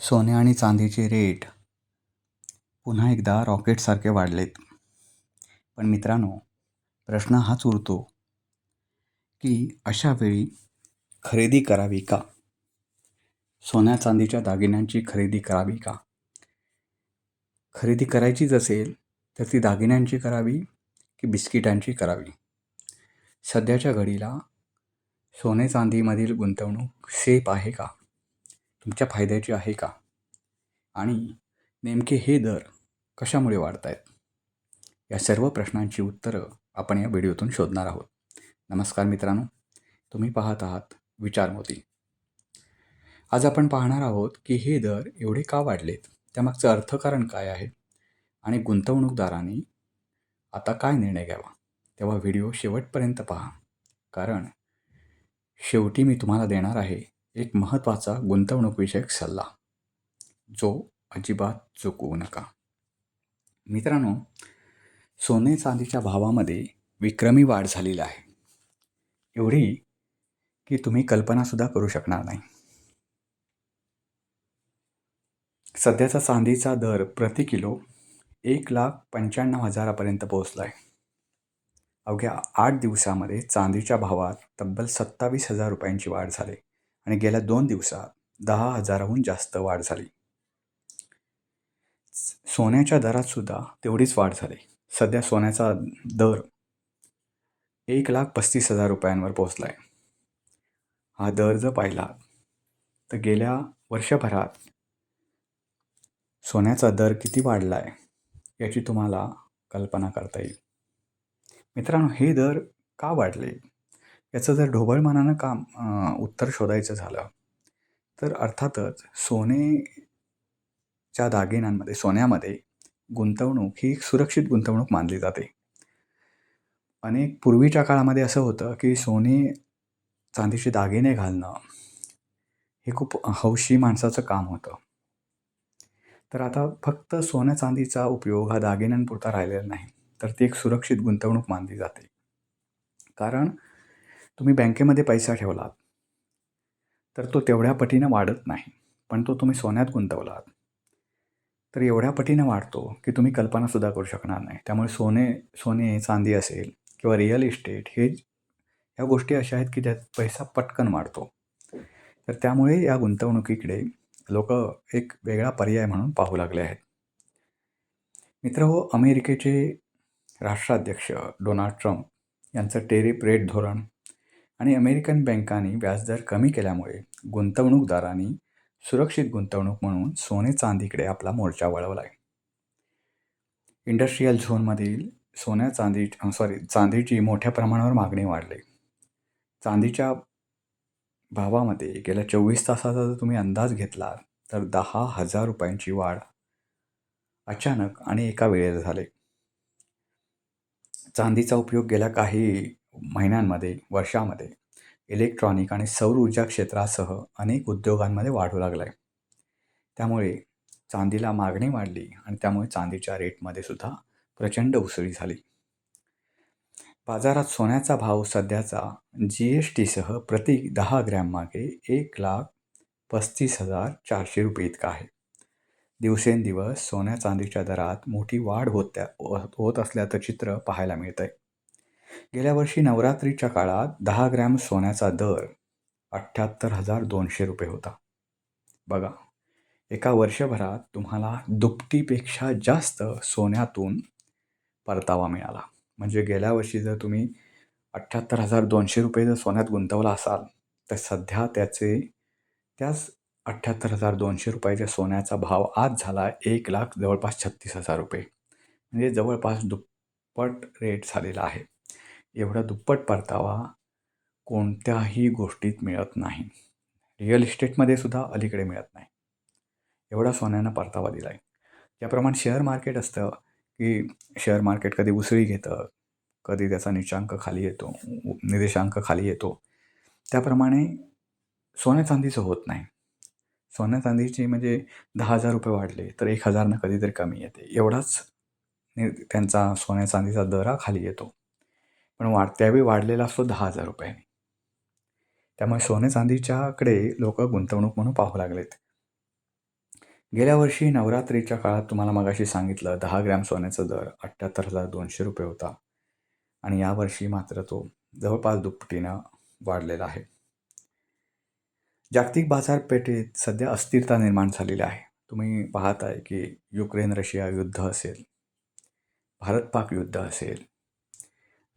सोने आणि चांदीचे रेट पुन्हा एकदा रॉकेटसारखे वाढलेत. पण मित्रांनो प्रश्न हाच उरतो की अशा वेळी खरेदी करावी का? सोन्या चांदीच्या दागिन्यांची खरेदी करावी का? खरेदी करायचीच असेल तर ती दागिन्यांची करावी की बिस्किटांची करावी? सध्याच्या घडीला सोने चांदीमधील गुंतवणूक सेफ आहे का? तुमच्या फायद्याची आहे का? आणि नेमके हे दर कशामुळे वाढत आहेत या सर्व प्रश्नांची उत्तरं आपण या व्हिडिओतून शोधणार आहोत. नमस्कार मित्रांनो तुम्ही पाहत आहात विचार मोती आज आपण पाहणार आहोत की हे दर एवढे का वाढलेत? त्यामागचं अर्थकारण काय आहे? आणि गुंतवणूकदारांनी आता काय निर्णय घ्यावा? तेव्हा व्हिडिओ शेवटपर्यंत पहा. कारण शेवटी मी तुम्हाला देणार आहे एक महत्त्वाचा गुंतवणूकविषयक सल्ला. जो अजिबात चुकवू नका. मित्रांनो सोने चांदीच्या भावामध्ये विक्रमी वाढ झालेली आहे. एवढी की तुम्ही कल्पनासुद्धा करू शकणार नाही. सध्याचा चांदीचा दर प्रति किलो एक लाख पंच्याण्णव हजारापर्यंत पोहोचला आहे अवघ्या आठ दिवसामध्ये चांदीच्या भावात तब्बल सत्तावीस हजार रुपयांची वाढ झाली. आणि गेल्या दोन दिवसात दहा हजाराहून जास्त वाढ झाली. सोन्याच्या दरात सुद्धा तेवढीच वाढ झाली. सध्या सोन्याचा दर एक लाख पस्तीस हजार रुपयांवर पोहोचला आहे हा दर जर पाहिला तर गेल्या वर्षभरात सोन्याचा दर किती वाढला आहे याची तुम्हाला कल्पना करता येईल. मित्रांनो हे दर का वाढले? याचं जर ढोबळमानानं काम उत्तर शोधायचं झालं तर अर्थातच सोनेच्या दागिन्यांमध्ये सोन्यामध्ये गुंतवणूक ही एक सुरक्षित गुंतवणूक मानली जाते. अनेक पूर्वीच्या काळामध्ये असं होतं की सोने चांदीचे दागिने घालणं हे खूप हौशी माणसाचं काम होतं. तर आता फक्त सोन्या चांदीचा उपयोग हा दागिन्यांपुरता राहिलेला नाही तर ती एक सुरक्षित गुंतवणूक मानली जाते. कारण तुम्ही बँकेमध्ये पैसा ठेवलात तर तो तेवढ्या पटीनं वाढत नाही पण तो तुम्ही सोन्यात गुंतवलात. तर एवढ्या पटीनं वाढतो की तुम्ही कल्पनासुद्धा करू शकणार नाही. त्यामुळे सोने सोने चांदी असेल किंवा रिअल इस्टेट हे ह्या गोष्टी अशा आहेत की ज्यात पैसा पटकन वाढतो. तर त्यामुळे या गुंतवणुकीकडे लोक एक वेगळा पर्याय म्हणून पाहू लागले आहेत. मित्र हो अमेरिकेचे राष्ट्राध्यक्ष डोनाल्ड ट्रम्प यांचं टेरिप रेट धोरण आणि अमेरिकन बँकांनी व्याजदर कमी केल्यामुळे गुंतवणूकदारांनी सुरक्षित गुंतवणूक म्हणून सोने चांदीकडे आपला मोर्चा वळवला आहे इंडस्ट्रीयल झोनमधील सोन्या चांदी सॉरी चांदीची मोठ्या प्रमाणावर मागणी वाढली. चांदीच्या भावामध्ये गेल्या चोवीस तासाचा जर तुम्ही अंदाज घेतला तर दहा हजार रुपयांची वाढ अचानक आणि एका वेळेला झाले. चांदीचा उपयोग गेल्या काही महिन्यांमध्ये वर्षामध्ये इलेक्ट्रॉनिक आणि सौर ऊर्जा क्षेत्रासह अनेक उद्योगांमध्ये वाढू लागला आहे त्यामुळे चांदीला मागणी वाढली आणि त्यामुळे चांदीच्या रेटमध्ये सुद्धा प्रचंड उसळी झाली. बाजारात सोन्याचा भाव सध्याचा जी एस टीसह प्रति दहा ग्रॅममागे एक लाख पस्तीस हजार चारशे रुपये इतका आहे. दिवसेंदिवस सोन्या चांदीच्या दरात मोठी वाढ होत्या होत असल्याचं चित्र पाहायला मिळतं आहे गेल्या वर्षी नवरात्रीच्या काळात दहा ग्रॅम सोन्याचा दर अठ्ठ्याहत्तर हजार दोनशे रुपये होता. बघा एका वर्षभरात तुम्हाला दुपटीपेक्षा जास्त सोन्यातून परतावा मिळाला. म्हणजे गेल्या वर्षी जर तुम्ही अठ्ठ्याहत्तर हजार दोनशे रुपये जर सोन्यात गुंतवला असाल तर सध्या त्याचे त्याच अठ्ठ्याहत्तर हजार दोनशे रुपयाच्या सोन्याचा भाव आज झाला एक लाख जवळपास छत्तीस हजार रुपये. म्हणजे जवळपास दुप्पट रेट झालेला आहे. एवढा दुप्पट परतावा कोणत्याही गोष्टीत मिळत नाही. रिअल इस्टेटमध्ये सुद्धा अलीकडे मिळत नाही. एवढा सोन्यानं परतावा दिला आहे ज्याप्रमाणे शेअर मार्केट असतं की शेअर मार्केट कधी उसळी घेतं कधी त्याचा निचांक खाली येतो निर्देशांक खाली येतो. त्याप्रमाणे सोन्या चांदीचं होत नाही. सोन्या चांदीची म्हणजे दहा हजार रुपये वाढले तर एक हजारनं कधीतरी कमी येते. एवढाच त्यांचा सोन्या चांदीचा दरा खाली येतो. पण वाढ त्यावेळी वाढलेला असतो दहा हजार रुपयांनी. त्यामुळे सोने चांदीच्याकडे लोक गुंतवणूक म्हणून पाहू लागलेत. गेल्या वर्षी नवरात्रीच्या काळात तुम्हाला मगाशी सांगितलं दहा ग्रॅम सोन्याचा दर अठ्ठ्याहत्तर हजार दोनशे रुपये होता. आणि यावर्षी मात्र तो जवळपास दुपटीनं वाढलेला आहे. जागतिक बाजारपेठेत सध्या अस्थिरता निर्माण झालेली आहे. तुम्ही पाहत आहे की युक्रेन रशिया युद्ध असेल भारत पाक युद्ध असेल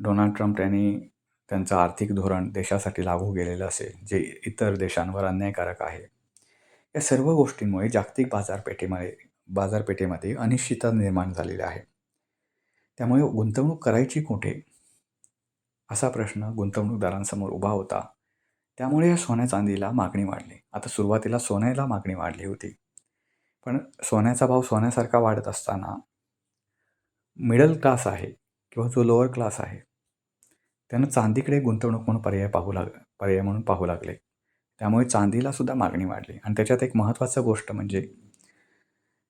डोनाल्ड ट्रम्प यांनी त्यांचं आर्थिक धोरण देशासाठी लागू केलेलं असेल जे इतर देशांवर अन्यायकारक आहे. या सर्व गोष्टींमुळे जागतिक बाजारपेठेमध्ये बाजारपेठेमध्ये अनिश्चितता निर्माण झालेली आहे. त्यामुळे गुंतवणूक करायची कुठे? असा प्रश्न गुंतवणूकदारांसमोर उभा होता. त्यामुळे या सोन्या चांदीला मागणी वाढली. आता सुरुवातीला सोन्याला मागणी वाढली होती. पण सोन्याचा भाव सोन्यासारखा वाढत असताना मिडल क्लास आहे किंवा जो लोअर क्लास आहे त्यानं चांदीकडे गुंतवणूक म्हणून पर्याय पाहू लाग पर्याय म्हणून पाहू लागले. त्यामुळे चांदीला सुद्धा मागणी वाढली. आणि त्याच्यात एक महत्त्वाचं गोष्ट म्हणजे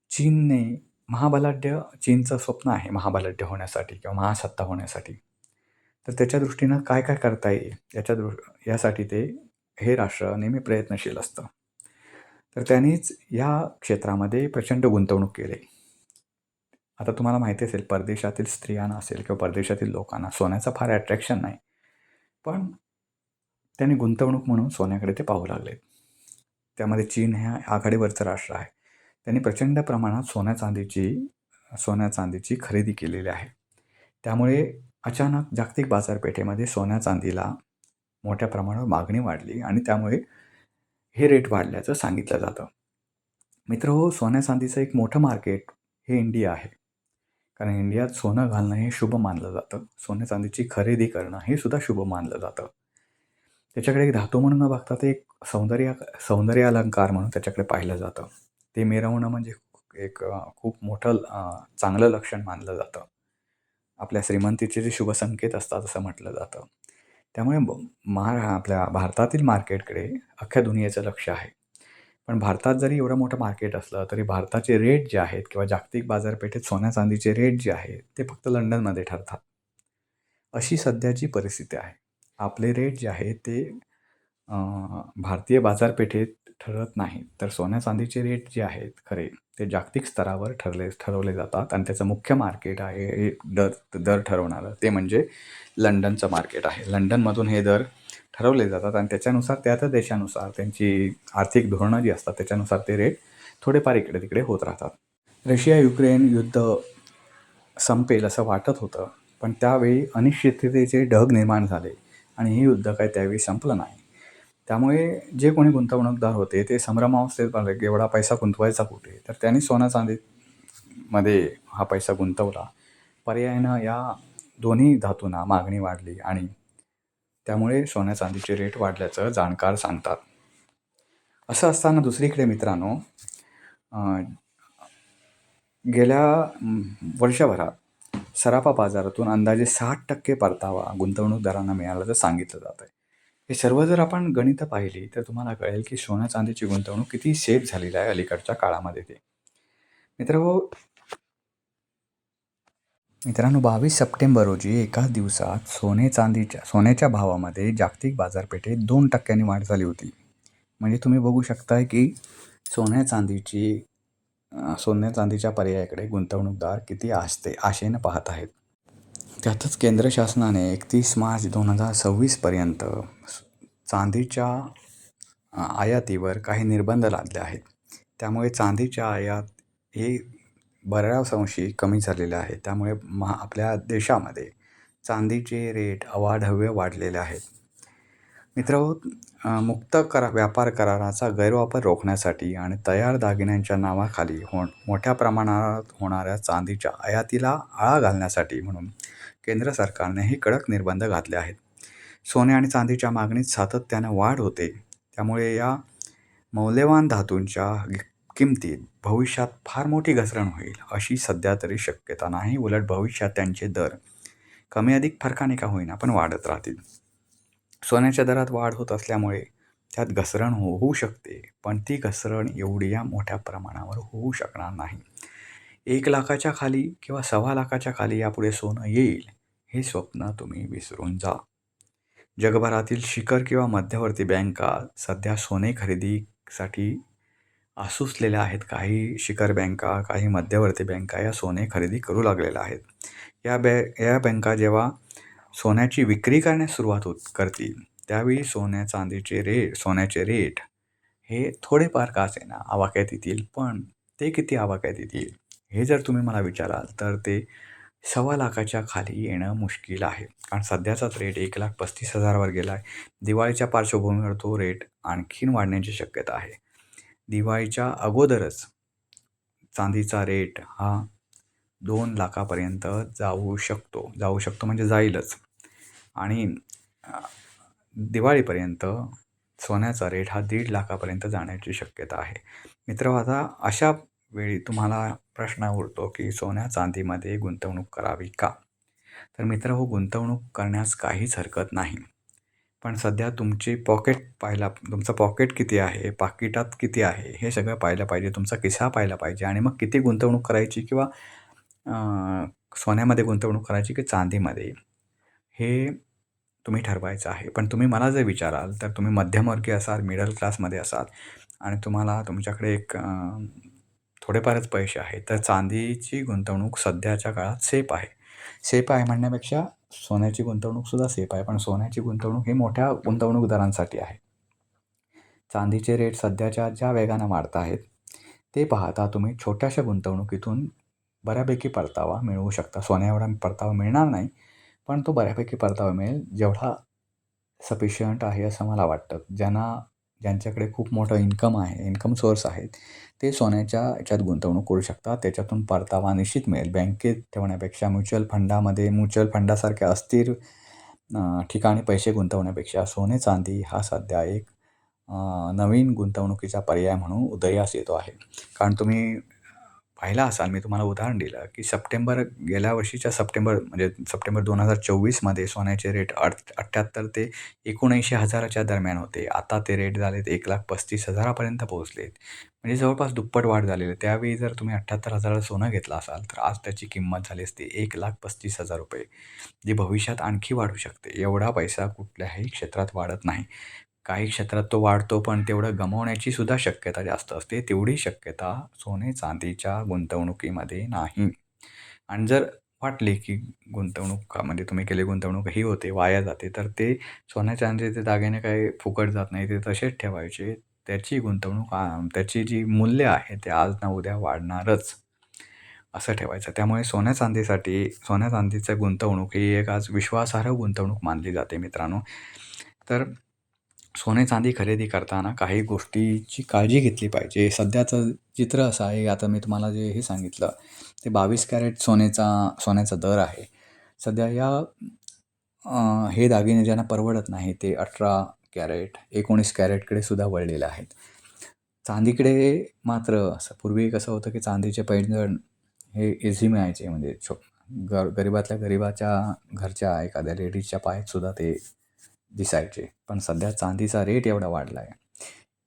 चीनने महाबलाढ्य चीनचं स्वप्न आहे महाबलाढ्य होण्यासाठी किंवा महासत्ता होण्यासाठी. तर त्याच्या दृष्टीनं काय काय करता येईल याच्या दृ यासाठी ते हे राष्ट्र नेहमी प्रयत्नशील असतं. तर त्यांनीच या क्षेत्रामध्ये प्रचंड गुंतवणूक केली. आता तुम्हाला माहिती असेल परदेशातील स्त्रियांना असेल किंवा परदेशातील लोकांना सोन्याचं फार अट्रॅक्शन नाही. पण त्यांनी गुंतवणूक म्हणून सोन्याकडे ते पाहू लागले त्यामध्ये चीन हे आघाडीवरचं राष्ट्र आहे. त्यांनी प्रचंड प्रमाणात सोन्या चांदीची सोन्या चांदीची खरेदी केलेली आहे. त्यामुळे अचानक जागतिक बाजारपेठेमध्ये सोन्या चांदीला मोठ्या प्रमाणावर मागणी वाढली आणि त्यामुळे हे रेट वाढल्याचं सांगितलं जातं. मित्र हो सोन्या चांदीचं एक मोठं मार्केट हे इंडिया आहे. कारण इंडियात सोनं घालणं हे शुभ मानलं जातं. सोन्या चांदीची खरेदी करणं हे सुद्धा शुभ मानलं जातं. त्याच्याकडे एक धातू म्हणून न बघता ते एक सौंदर्य सौंदर्य अलंकार म्हणून त्याच्याकडे पाहिलं जातं. ते मिरवणं म्हणजे एक खूप मोठं चांगलं लक्षण मानलं जातं. आपल्या श्रीमंतीचे जे शुभसंकेत असतात असं म्हटलं जातं. त्यामुळे महा आपल्या भारतातील मार्केटकडे अख्ख्या दुनियेचं लक्ष आहे. पण भारतात जरी एवढं मोठं मार्केट असलं तरी भारताचे रेट जे आहेत किंवा जागतिक बाजारपेठेत सोन्या चांदीचे रेट जे आहेत ते फक्त लंडनमध्ये ठरतात. अशी सध्याची परिस्थिती आहे. आपले रेट जे आहेत ते भारतीय बाजारपेठेत ठरत नाहीत तर सोन्या चांदीचे रेट जे आहेत खरे ते जागतिक स्तरावर ठरले ठरवले जातात. आणि त्याचं मुख्य मार्केट आहे हे दर दर ठरवणारं ते म्हणजे लंडनचं मार्केट आहे. लंडनमधून हे दर ठरवले जातात आणि त्याच्यानुसार त्या त्या देशानुसार त्यांची आर्थिक धोरणं जी असतात त्याच्यानुसार ते रेट थोडेफार इकडे तिकडे होत राहतात. रशिया युक्रेन युद्ध संपेल असं वाटत होतं पण त्यावेळी अनिश्चिततेचे ढग निर्माण झाले आणि हे युद्ध काय त्यावेळी संपलं नाही. त्यामुळे जे कोणी गुंतवणूकदार होते ते संभ्रमावस्थेत बनले की एवढा पैसा गुंतवायचा कुठे? तर त्यांनी सोना चांदीमध्ये हा पैसा गुंतवला. पर्यायानं या दोन्ही धातूंना मागणी वाढली आणि त्यामुळे सोन्या चांदीचे रेट वाढल्याचं जाणकार सांगतात. असं असताना दुसरीकडे मित्रांनो गेल्या वर्षभरात सराफा बाजारातून अंदाजे साठ टक्के परतावा गुंतवणूकदारांना मिळाल्याचं सांगितलं जात आहे हे सर्व जर आपण गणितं पाहिली तर तुम्हाला कळेल की सोन्या चांदीची गुंतवणूक किती सेफ झालेली आहे अलीकडच्या काळामध्ये ते. मित्र मित्रांनो बावीस सप्टेंबर रोजी एका दिवसात सोने चांदीच्या सोन्याच्या भावामध्ये जागतिक बाजारपेठेत दोन टक्क्यांनी वाढ झाली होती. म्हणजे तुम्ही बघू शकताय की सोन्या चांदीची सोन्या चांदीच्या पर्यायाकडे गुंतवणूकदार किती आसते आशेनं पाहत आहेत. त्यातच केंद्र शासनाने एकतीस मार्च दोन हजार सव्वीसपर्यंत चांदीच्या आयातीवर काही निर्बंध लादले आहेत. त्यामुळे चांदीच्या आयात हे बऱ्याच संशी कमी झालेले आहे. त्यामुळे महा आपल्या देशामध्ये चांदीचे रेट अवाढव्य वाढलेले आहेत. मित्र मुक्त करा व्यापार कराराचा गैरवापर रोखण्यासाठी आणि तयार दागिन्यांच्या नावाखाली हो मोठ्या प्रमाणात होणाऱ्या चांदीच्या आयातीला आळा घालण्यासाठी म्हणून केंद्र सरकारनेही कडक निर्बंध घातले आहेत. सोने आणि चांदीच्या मागणीत सातत्यानं वाढ होते. त्यामुळे या मौल्यवान धातूंच्या किमतीत भविष्यात फार मोठी घसरण होईल अशी सध्या तरी शक्यता नाही. उलट भविष्यात त्यांचे दर कमी अधिक फरकाने का होईना पण वाढत राहतील. सोन्याच्या दरात वाढ होत असल्यामुळे त्यात घसरण हो होऊ शकते पण ती घसरण एवढी या मोठ्या प्रमाणावर होऊ शकणार नाही. एक लाखाच्या खाली किंवा सव्वा लाखाच्या खाली यापुढे सोनं येईल हे स्वप्न तुम्ही विसरून जा. जगभरातील शिखर किंवा मध्यवर्ती बँका सध्या सोने खरेदीसाठी आसुसलेल्या आहेत. काही शिखर बँका काही मध्यवर्ती बँका या सोने खरेदी करू लागलेल्या आहेत. या बॅ या बँका जेव्हा सोन्याची विक्री करण्यास सुरुवात होत करतील त्यावेळी सोन्या चांदीचे रेट सोन्याचे रेट हे थोडेफार का असेना आवाक्यात येतील पण ते किती आवाक्यात येतील हे जर तुम्ही मला विचाराल तर ते सव्वा लाखाच्या खाली येणं मुश्किल आहे. कारण सध्याचाच रेट एक लाख पस्तीस हजारावर गेला आहे दिवाळीच्या पार्श्वभूमीवर तो रेट आणखीन वाढण्याची शक्यता आहे. दिवाळीच्या अगोदरच चांदीचा रेट हा दोन लाखापर्यंत जाऊ शकतो. जाऊ शकतो म्हणजे जाईलच. आणि दिवाळीपर्यंत सोन्याचा रेट हा दीड लाखापर्यंत जाण्याची शक्यता आहे. मित्र आता अशा वेळी तुम्हाला प्रश्न उरतो की सोन्या चांदीमध्ये गुंतवणूक करावी का? तर मित्र हो गुंतवणूक करण्यास काहीच हरकत नाही. पण सध्या तुमची पॉकेट पाहायला तुमचं पॉकेट किती आहे पाकिटात किती आहे हे सगळं पाहिलं पाहिजे तुमचा किस्सा पाहिला पाहिजे. आणि मग किती गुंतवणूक करायची किंवा सोन्यामध्ये गुंतवणूक करायची की चांदीमध्ये? हे तुम्ही ठरवायचं आहे. पण तुम्ही मला जर विचाराल तर तुम्ही मध्यमवर्गीय असाल मिडल क्लासमध्ये असाल आणि तुम्हाला तुमच्याकडे एक थोडेफारच पैसे आहेत तर चांदीची गुंतवणूक सध्याच्या काळात सेफ आहे. सेफ आहे म्हणण्यापेक्षा सोन्याची गुंतवणूकसुद्धा सेफ आहे. पण सोन्याची गुंतवणूक ही मोठ्या गुंतवणूकदारांसाठी आहे. चांदीचे रेट सध्याच्या ज्या वेगानं वाढत आहेत ते पाहता तुम्ही छोट्याशा गुंतवणुकीतून बऱ्यापैकी परतावा मिळवू शकता. सोन्या एवढा परतावा मिळणार नाही पण तो बऱ्यापैकी परतावा मिळेल जेवढा सफिशियंट आहे असं मला वाटतं. ज्यांना ज्यांच्याकडे खूप मोठं इन्कम आहे इन्कम सोर्स आहेत ते सोन्याच्या याच्यात गुंतवणूक करू शकतात. त्याच्यातून परतावा निश्चित मिळेल. बँकेत ठेवण्यापेक्षा म्युच्युअल फंडामध्ये म्युच्युअल फंडासारख्या अस्थिर ठिकाणी पैसे गुंतवण्यापेक्षा सोने चांदी हा सध्या एक नवीन गुंतवणुकीचा पर्याय म्हणून उदयास येतो आहे. कारण तुम्ही पाहिला असाल मी तुम्हाला उदाहरण दिलं की सप्टेंबर गेल्या वर्षीच्या सप्टेंबर म्हणजे सप्टेंबर दोन हजार चोवीसमध्ये सोन्याचे रेट अठ अठ्ठ्याहत्तर ते एकोणऐंशी हजाराच्या दरम्यान होते. आता ते रेट झालेत एक लाख पस्तीस हजारापर्यंत पोहोचलेत. म्हणजे जवळपास दुप्पट वाढ झालेली आहे. त्यावेळी जर तुम्ही अठ्ठ्याहत्तर हजाराला सोनं घेतलं असाल तर आज त्याची किंमत झाली असते एक लाख पस्तीस हजार रुपये जी भविष्यात आणखी वाढू शकते. एवढा पैसा कुठल्याही क्षेत्रात वाढत नाही. काही क्षेत्रात तो वाढतो पण तेवढं गमावण्याची सुद्धा शक्यता जास्त असते. तेवढी शक्यता सोने चांदीच्या गुंतवणुकीमध्ये नाही. आणि जर वाटले की गुंतवणुकामध्ये तुम्ही केले गुंतवणूक ही होते वाया जाते तर ते सोन्या चांदीचे दागिने काही फुकट जात नाही ते तसेच ठेवायचे. त्याची गुंतवणूक त्याची जी मूल्य आहे ते आज ना उद्या वाढणारच असं ठेवायचं. त्यामुळे सोन्या चांदीसाठी सोन्या चांदीचं गुंतवणूक ही एक आज विश्वासार्ह गुंतवणूक मानली जाते मित्रांनो. तर सोने चांदी खरेदी करताना काही गोष्टीची काळजी घेतली पाहिजे. सध्याचं चित्र असं आहे आता मी तुम्हाला जे हे सांगितलं ते बावीस कॅरेट सोन्याचा सोन्याचा दर आहे. सध्या या हे दागिने ज्यांना परवडत नाही ते अठरा कॅरेट एकोणीस कॅरेटकडे सुद्धा वळलेले आहेत. चांदीकडे मात्र असं पूर्वी कसं होतं की चांदीचे पैंजण हे इझी मिळायचे म्हणजे छो ग गरिबातल्या गरिबाच्या घरच्या एखाद्या लेडीजच्या पायातसुद्धा ते दिसायचे. पण सध्या चांदीचा रेट एवढा वाढला आहे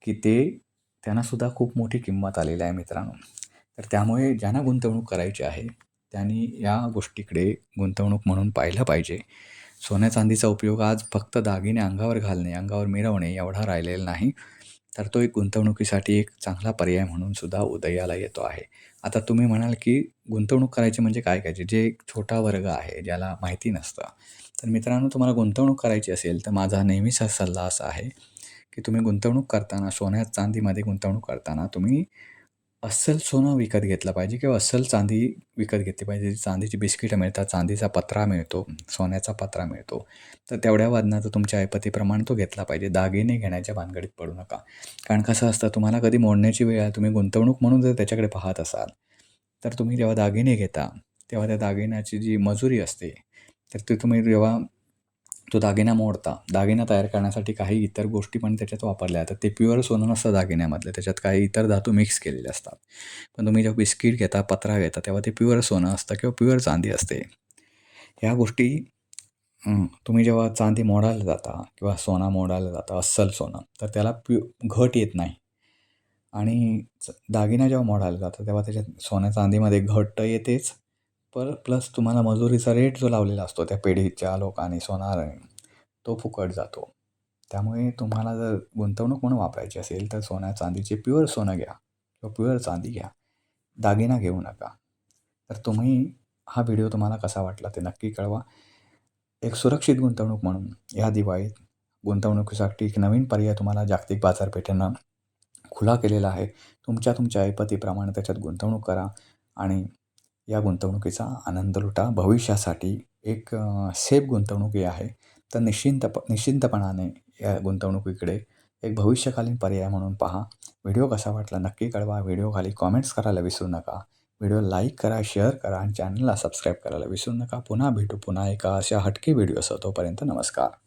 की ते त्यांनासुद्धा खूप मोठी किंमत आलेली आहे मित्रांनो. तर त्यामुळे ज्यांना गुंतवणूक करायची आहे त्यांनी या गोष्टीकडे गुंतवणूक म्हणून पाहिलं पाहिजे. सोन्या चांदीचा उपयोग आज फक्त दागिने अंगावर घालणे अंगावर मिरवणे एवढा राहिलेला नाही. तर तो एक गुंतवणुकीसाठी एक चांगला पर्याय म्हणून सुद्धा उदयाला येतो आहे. आता तुम्ही म्हणाल की गुंतवणूक करायची म्हणजे काय करायचे जे एक छोटा वर्ग आहे ज्याला माहिती नसतं. तर मित्रांनो तुम्हाला गुंतवणूक करायची असेल तर माझा नेहमीचा सल्ला असा आहे की तुम्ही गुंतवणूक करताना सोन्या चांदीमध्ये गुंतवणूक करताना तुम्ही अस्सल सोनं विकत घेतलं पाहिजे किंवा अस्सल चांदी विकत घेतली पाहिजे. चांदीची बिस्किटं मिळतात चांदीचा पत्रा मिळतो सोन्याचा पत्रा मिळतो. तर तेवढ्या वादनाचा तुमच्या ऐपतीप्रमाणे तो घेतला पाहिजे. दागिने घेण्याच्या भानगडीत पडू नका. कारण कसं असतं तुम्हाला कधी मोडण्याची वेळ आहे तुम्ही गुंतवणूक म्हणून जर त्याच्याकडे पाहत असाल तर तुम्ही जेव्हा दागिने घेता तेव्हा त्या दागिन्याची जी मजुरी असते तर ते तुम्ही जेव्हा तो दागिना मोडता दागिना तयार करण्यासाठी काही इतर गोष्टी पण त्याच्यात वापरल्या जातात. ते प्युअर सोनं नसतं दागिन्यामधलं. त्याच्यात काही इतर धातू मिक्स केलेले असतात. पण तुम्ही जेव्हा बिस्किट घेता पत्रा घेता तेव्हा ते प्युअर सोनं असतं किंवा प्युअर चांदी असते. ह्या गोष्टी तुम्ही जेव्हा चांदी मोडायला जाता किंवा सोना मोडायला जाता अस्सल सोनं तर त्याला प्यु घट येत नाही. आणि दागिना जेव्हा मोडायला जातं तेव्हा त्याच्यात सोन्या चांदीमध्ये घट तर येतेच. पर प्लस तुम्हाला मजुरीचा रेट जो लावलेला असतो त्या पेढीच्या लोकांनी सोनार तो फुकट जातो. त्यामुळे तुम्हाला जर गुंतवणूक म्हणून वापरायची असेल तर सोन्या चांदीचे प्युअर सोनं घ्या. किंवा प्युअर चांदी घ्या. दागिना घेऊ नका. तर तुम्ही हा व्हिडिओ तुम्हाला कसा वाटला ते नक्की कळवा. एक सुरक्षित गुंतवणूक म्हणून या दिवाळीत गुंतवणुकीसाठी एक नवीन पर्याय तुम्हाला जागतिक बाजारपेठेनं खुला केलेला आहे. तुमच्या तुमच्या ऐपतीप्रमाणे त्याच्यात गुंतवणूक करा आणि या गुंतवणुकीचा आनंद लुटा. भविष्यासाठी एक सेफ गुंतवणूक ही आहे. तर निश्चिंतप निश्चिंतपणाने या गुंतवणुकीकडे एक भविष्यकालीन पर्याय म्हणून पहा. व्हिडिओ कसा वाटला नक्की कळवा. व्हिडिओ खाली कॉमेंट्स करायला विसरू नका. व्हिडिओ लाईक करा शेअर करा आणि चॅनलला सबस्क्राईब करायला विसरू नका. पुन्हा भेटू. पुन्हा एका अशा हटके असतो तोपर्यंत नमस्कार.